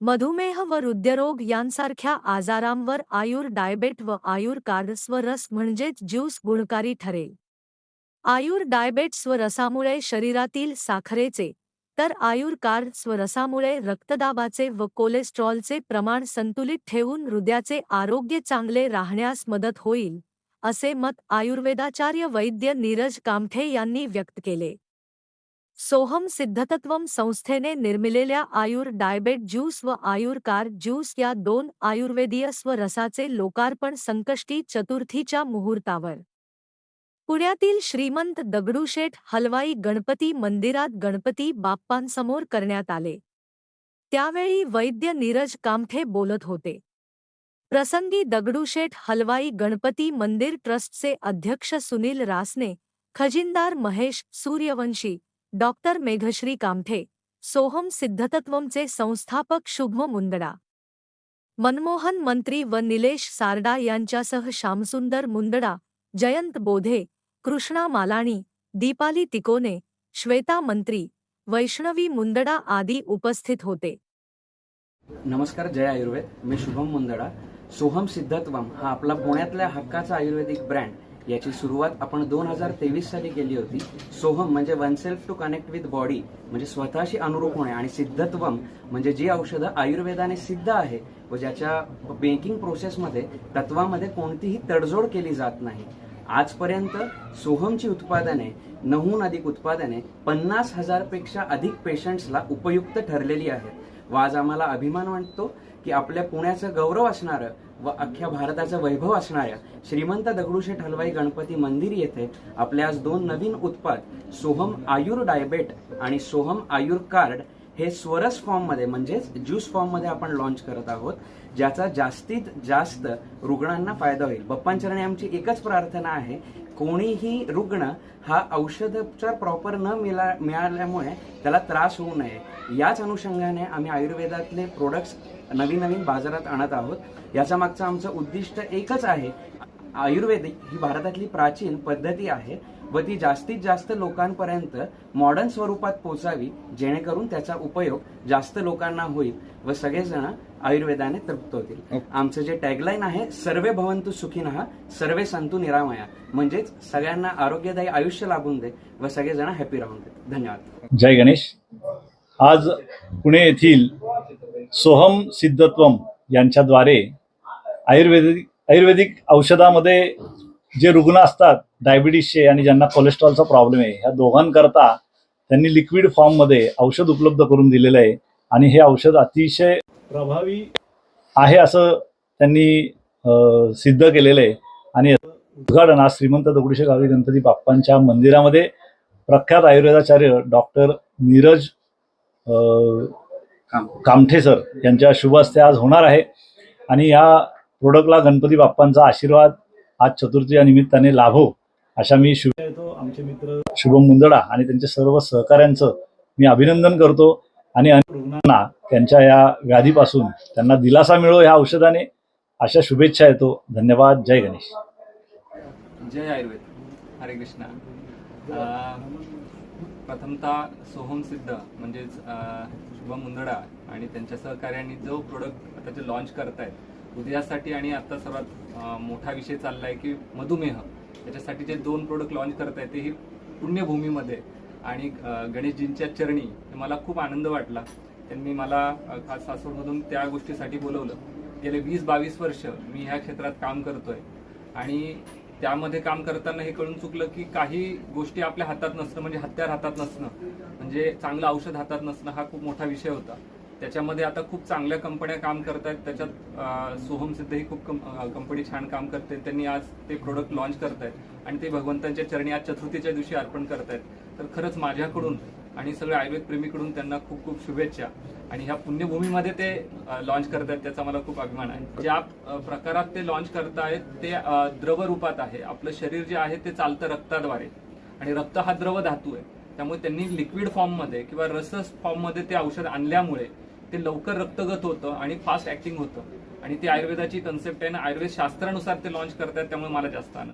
मधुमेह व हृदयरोग यांसारख्या आजारांवर आयुर डायबेट व आयुर कार्ड्स रस म्हणजेच ज्यूस गुणकारी ठरेल. आयुर डायबेट स्वरसामुळे शरीरातील साखरेचे तर आयुर कार्ड स्वरसामुळे रक्तदाबाचे व कोलेस्ट्रॉलचे प्रमाण संतुलित ठेवून हृदयाचे आरोग्य चांगले राहण्यास मदत होईल असे मत आयुर्वेदाचार्य वैद्य नीरज कामठे यांनी व्यक्त केले. सोहम सिद्धतत्वम संस्थेने निर्मिलेल्या आयुर डायबेट ज्यूस व आयुर कार ज्यूस या दोन आयुर्वेदीय स्वरसाचे लोकार्पण संकष्टी चतुर्थीच्या मुहूर्तावर. पुण्यातील श्रीमंत दगडूशेठ हलवाई गणपती मंदिरात गणपती बाप्पांसमोर करण्यात आले. त्यावेळी वैद्य नीरज कामठे बोलत होते. प्रसंगी दगडूशेठ हलवाई गणपती मंदिर ट्रस्टचे अध्यक्ष सुनील रासने खजिनदार महेश सूर्यवंशी डॉक्टर मेघश्री कामठे सोहम सिद्धतत्वमचे संस्थापक शुभम मुंदडा. मनमोहन मंत्री व निलेश सारडा यांच्यासह श्यामसुंदर मुंदडा जयंत बोधे कृष्णा मालाणी दीपाली तिकोने श्वेता मंत्री वैष्णवी मुंदडा आदी उपस्थित होते. नमस्कार जय आयुर्वेद. मी शुभम मुंदडा. सोहम सिद्धत्वम हा आपला पुण्यातल्या हक्काचा आयुर्वेदिक ब्रँड. याची सुरुवात आपण दोन हजार तेवीस साली केली होती. सोहम म्हणजे oneself to connect with body म्हणजे स्वतःशी अनुरूप होणे आणि सिद्धत्वम म्हणजे जी औषधं आयुर्वेदाने सिद्ध आहे व ज्याच्या बेकिंग प्रोसेसमध्ये तत्वामध्ये कोणतीही तडजोड केली जात नाही. आजपर्यंत सोहमची उत्पादने नहून अधिक उत्पादने पन्नास हजारपेक्षा अधिक पेशंट्सला उपयुक्त ठरलेली आहेत. व आज आम्हाला अभिमान वाटतो की आपल्या पुण्याचं गौरव असणारं व अख्ख्या भारताचं वैभव असणाऱ्या श्रीमंत दगडूशेठ हलवाई गणपती मंदिर येथे आपले आज दोन नवीन उत्पाद सोहम आयुर डायबेट आणि सोहम आयुर कार्ड हे स्वरस फॉर्ममध्ये म्हणजेच ज्यूस फॉर्ममध्ये आपण लॉन्च करत आहोत ज्याचा जास्तीत जास्त रुग्णांना फायदा होईल. बप्पांचरणी आमची एकच प्रार्थना आहे कोणीही रुग्ण हा औषधोपचार प्रॉपर न मिळा मिळाल्यामुळे त्याला त्रास होऊ नये. याच अनुषंगाने आम्ही आयुर्वेदातले प्रोडक्ट्स नवीन नवीन बाजारात आणत आहोत. याच्या मागचं आमचं उद्दिष्ट एकच आहे. आयुर्वेदिक ही भारतातली प्राचीन पद्धती आहे. व ती जास्तीत जास्त लोकांपर्यंत मॉडर्न स्वरूपात पोचावी जेणेकरून त्याचा उपयोग जास्त लोकांना होईल व सगळेजण आयुर्वेदाने तृप्त होतील. आमचं जे टॅगलाईन आहे सर्वे भवंतु सुखिनः सर्वे संतु निरामया. म्हणजेच सगळ्यांना आरोग्यदायी आयुष्य लाभून दे व सगळेजण हॅपी राहून दे धन्यवाद. जय गणेश. आज पुणे येथील सोहम सिद्धत्वम यांच्याद्वारे आयुर्वेदिक आयुर्वेदिक औषधामध्ये जे रुग्ण असतात डायबिटीसचे आणि ज्यांना कोलेस्ट्रॉलचा प्रॉब्लेम आहे ह्या दोघांकरता त्यांनी लिक्विड फॉर्ममध्ये औषध उपलब्ध करून दिलेलं आहे. आणि हे औषध अतिशय प्रभावी आहे असं त्यांनी सिद्ध केलेलं आहे. आणि उद्घाटन आज श्रीमंत दगडूशेठ गावी गणपती बाप्पांच्या मंदिरामध्ये प्रख्यात आयुर्वेदाचार्य डॉक्टर नीरज कामठे सर यांच्या शुभ हस्ते आज होणार आहे. आणि या प्रोडक्टला गणपती बाप्पांचा आशीर्वाद आज चतुर्थी या निमित्ताने लाभो अशा मी शुभ येतो आमचे मित्र शुभम मुंदडा आणि त्यांच्या सर्व सहकाऱ्यांचं मी अभिनंदन करतो आणि अनेक रुग्णांना त्यांच्या या व्याधीपासून त्यांना दिलासा मिळो या औषधाने अशा शुभेच्छा येतो. धन्यवाद. जय गणेश. जय आयुर्वेद. हरे कृष्णा. प्रथमतः सोहम सिद्ध म्हणजेच शुभम मुंदडा आणि त्यांच्या सहकार्यांनी जो प्रोडक्ट त्याचे लॉन्च करतायत हृदयासाठी आणि आता सर्वात मोठा विषय चालला आहे की मधुमेह. त्याच्यासाठी जे दोन प्रोडक्ट लॉन्च करतायत ते ही पुण्यभूमीमध्ये. आणि गणेशजींच्या चरणी हे मला खूप आनंद वाटला. त्यांनी मला खास सासवडमधून त्या गोष्टीसाठी बोलवलं. गेले वीस बावीस वर्ष मी ह्या क्षेत्रात काम करतोय. आणि त्यामध्ये काम करताना हे कळून चुकलं की काही गोष्टी आपल्या हातात नसणं म्हणजे हत्यार हातात नसणं म्हणजे चांगलं औषध हातात नसणं हा खूप मोठा विषय होता. त्याच्यामध्ये आता खूप चांगल्या कंपन्या काम करतायत. त्याच्यात सोहम सिद्ध ही खूप कंपनी छान काम करते. त्यांनी आज ते प्रोडक्ट लॉन्च करतायत. आणि ते भगवंतांच्या चरणी आज चतुर्थीच्या दिवशी अर्पण करतायत. तर खरंच माझ्याकडून आणि सगळ्या आयुर्वेद प्रेमीकडून त्यांना खूप खूप शुभेच्छा. आणि ह्या पुण्यभूमीमध्ये ते लॉन्च करतायत त्याचा मला खूप अभिमान आहे. ज्या प्रकारात ते लॉन्च करतायत ते द्रव रूपात आहे. आपलं शरीर जे आहे ते चालतं रक्ताद्वारे. आणि रक्त हा द्रव धातू आहे. त्यामुळे त्यांनी लिक्विड फॉर्ममध्ये किंवा रस फॉर्ममध्ये ते औषध आणल्यामुळे ते लवकर रक्तगत होतं आणि फास्ट ऍक्टिंग होतं. आणि ती आयुर्वेदाची कन्सेप्ट आहे ना आयुर्वेद शास्त्रानुसार ते लॉन्च करतात त्यामुळे मला जास्त आनंद.